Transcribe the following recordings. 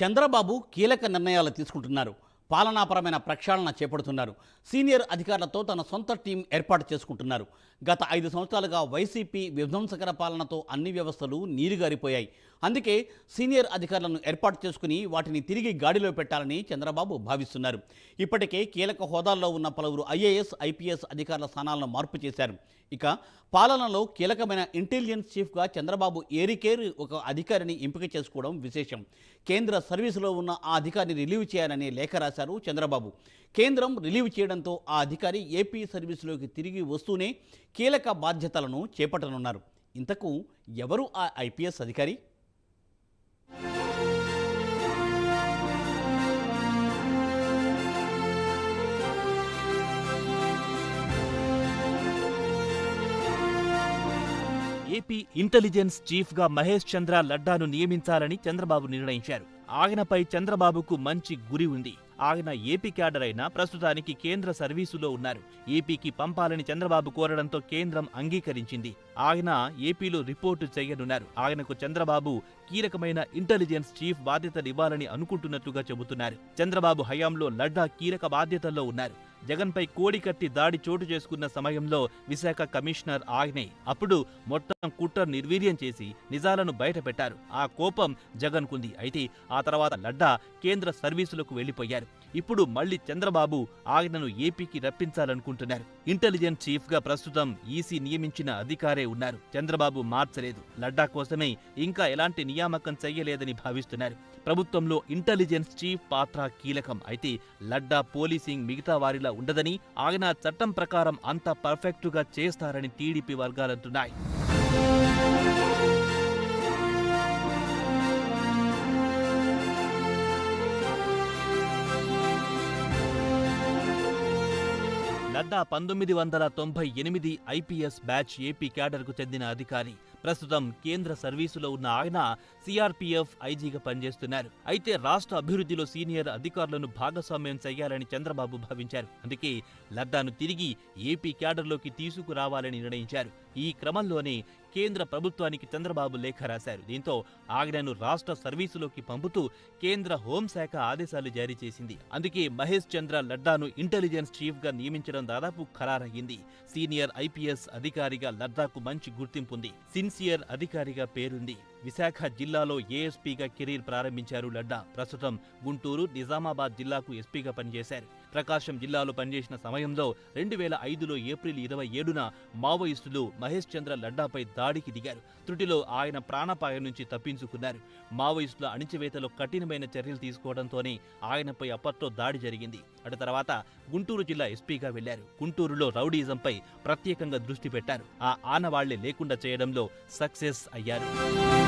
చంద్రబాబు కీలక నిర్ణయాలు తీసుకుంటున్నారు. పాలనాపరమైన ప్రక్షాళన చేపడుతున్నారు. సీనియర్ అధికారులతో తన సొంత టీం ఏర్పాటు చేసుకుంటున్నారు. గత ఐదు సంవత్సరాలుగా వైసీపీ విధ్వంసకర పాలనతో అన్ని వ్యవస్థలు నీరుగారిపోయాయి. అందుకే సీనియర్ అధికారులను ఏర్పాటు చేసుకుని వాటిని తిరిగి గాడిలో పెట్టాలని చంద్రబాబు భావిస్తున్నారు. ఇప్పటికే కీలక హోదాల్లో ఉన్న పలువురు ఐఏఎస్ ఐపీఎస్ అధికారుల స్థానాలను మార్పు చేశారు. ఇక పాలనలో కీలకమైన ఇంటెలిజెన్స్ చీఫ్గా చంద్రబాబు ఏరికేర్ ఒక అధికారిని ఎంపిక చేసుకోవడం విశేషం. కేంద్ర సర్వీసులో ఉన్న ఆ అధికారిని రిలీవ్ చేయాలని లేఖ రాశారు చంద్రబాబు. కేంద్రం రిలీవ్ చేయడంతో ఆ అధికారి ఏపీ సర్వీసులోకి తిరిగి వస్తూనే కీలక బాధ్యతలను చేపట్టనున్నారు. ఇంతకు ఎవరు ఆ ఐపీఎస్ అధికారి? ఏపీ ఇంటెలిజెన్స్ చీఫ్గా మహేష్ చంద్ర లడ్డాను నియమించాలని చంద్రబాబు నిర్ణయించారు. ఆయనపై చంద్రబాబుకు మంచి గురి ఉంది. ఆయన ఏపీ క్యాడర్ అయినా ప్రస్తుతానికి కేంద్ర సర్వీసులో ఉన్నారు. ఏపీకి పంపాలని చంద్రబాబు కోరడంతో కేంద్రం అంగీకరించింది. ఆయన ఏపీలో రిపోర్టు చేయనున్నారు. ఆయనకు చంద్రబాబు కీలకమైన ఇంటెలిజెన్స్ చీఫ్ బాధ్యతనివ్వాలని అనుకుంటున్నట్లుగా చెబుతున్నారు. చంద్రబాబు హయాంలో లడ్డా కీలక బాధ్యతల్లో ఉన్నారు. జగన్పై కోడి కట్టి దాడి చోటు చేసుకున్న సమయంలో విశాఖ కమిషనర్ ఆగ్నేయ్ అప్పుడు మొత్తం కుట్ర నిర్వీర్యం చేసి నిజాలను బయటపెట్టారు. ఆ కోపం జగన్కుంది. అయితే ఆ తర్వాత లడ్డా కేంద్ర సర్వీసులకు వెళ్ళిపోయారు ఇప్పుడు మళ్ళీ చంద్రబాబు ఆయనను ఏపీకి రప్పించాలనుకుంటున్నారు. ఇంటెలిజెన్స్ చీఫ్గా ప్రస్తుతం ఈసీ నియమించిన అధికారే ఉన్నారు. చంద్రబాబు మార్చలేదు. లడ్డా కోసమే ఇంకా ఎలాంటి నియామకం చేయలేదని భావిస్తున్నారు. ప్రభుత్వంలో ఇంటెలిజెన్స్ చీఫ్ పాత్ర కీలకం. అయితే లడ్డా పోలీసింగ్ మిగతా వారిలా ఉండదని ఆయన చట్టం ప్రకారం అంత పర్ఫెక్టుగా చేస్తారని టీడీపీ వర్గాలంటున్నాయి. లడ్డా పంతొమ్మిది వందల తొంభై ఎనిమిది ఐపీఎస్ బ్యాచ్ ఏపీ క్యాడర్కు చెందిన అధికారి. ప్రస్తుతం కేంద్ర సర్వీసులో ఉన్న ఆయన సిఆర్పీఎఫ్ ఐజీగా పనిచేస్తున్నారు. అయితే రాష్ట్ర అభివృద్ధిలో సీనియర్ అధికారులను భాగస్వామ్యం చేయాలని చంద్రబాబు భావించారు. అందుకే లడ్డాను తిరిగి ఏపీ క్యాడర్లోకి తీసుకురావాలని నిర్ణయించారు. ఈ క్రమంలోనే కేంద్ర ప్రభుత్వానికి చంద్రబాబు లేఖ రాశారు. దీంతో ఆజ్ఞను రాష్ట్ర సర్వీసులోకి పంపుతూ కేంద్ర హోంశాఖ ఆదేశాలు జారీ చేసింది. అందుకే మహేష్ చంద్ర లడ్డాను ఇంటెలిజెన్స్ చీఫ్గా నియమించడం దాదాపు ఖరారయ్యింది. సీనియర్ ఐపీఎస్ అధికారిగా లడ్డాకు మంచి గుర్తింపుంది సిన్సియర్ అధికారిగా పేరుంది. విశాఖ జిల్లాలో ఏఎస్పీగా కెరీర్ ప్రారంభించారు లడ్డా. ప్రస్తుతం గుంటూరు నిజామాబాద్ జిల్లాకు ఎస్పీగా పనిచేశారు. ప్రకాశం జిల్లాలో పనిచేసిన సమయంలో రెండు వేల ఐదులో ఏప్రిల్ ఇరవై ఏడున మావోయిస్టులు మహేష్ చంద్ర లడ్డాపై దాడికి దిగారు. త్రుటిలో ఆయన ప్రాణాపాయం నుంచి తప్పించుకున్నారు. మావోయిస్టుల అణిచివేతలో కఠినమైన చర్యలు తీసుకోవడంతోనే ఆయనపై అప్పట్లో దాడి జరిగింది. అటు తర్వాత గుంటూరు జిల్లా ఎస్పీగా వెళ్ళారు. గుంటూరులో రౌడీజంపై ప్రత్యేకంగా దృష్టి పెట్టారు. ఆ ఆనవాళ్ళే లేకుండా చేయడంలో సక్సెస్ అయ్యారు.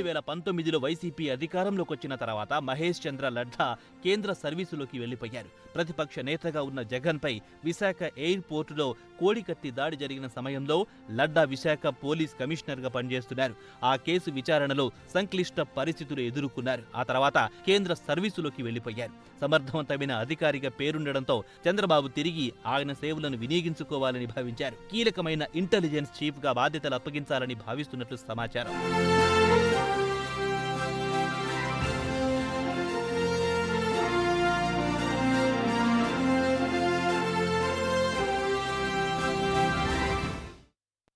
రెండు వేల పంతొమ్మిదిలో వైసీపీ అధికారంలోకి వచ్చిన తర్వాత మహేష్ చంద్ర లడ్డా కేంద్ర సర్వీసులోకి వెళ్ళిపోయారు ప్రతిపక్ష నేతగా ఉన్న జగన్పై విశాఖ ఎయిర్పోర్టులో కోడికత్తి దాడి జరిగిన సమయంలో లడ్డా విశాఖ పోలీస్ కమిషనర్గా పనిచేస్తున్నారు. ఆ కేసు విచారణలో సంక్లిష్ట పరిస్థితులు ఎదుర్కొన్నారు. ఆ తర్వాత కేంద్ర సర్వీసులోకి వెళ్ళిపోయారు సమర్థవంతమైన అధికారిగా పేరుండడంతో చంద్రబాబు తిరిగి ఆయన సేవలను వినియోగించుకోవాలని భావించారు. కీలకమైన ఇంటెలిజెన్స్ చీఫ్గా బాధ్యతలు అప్పగించాలని భావిస్తున్నట్లు సమాచారం.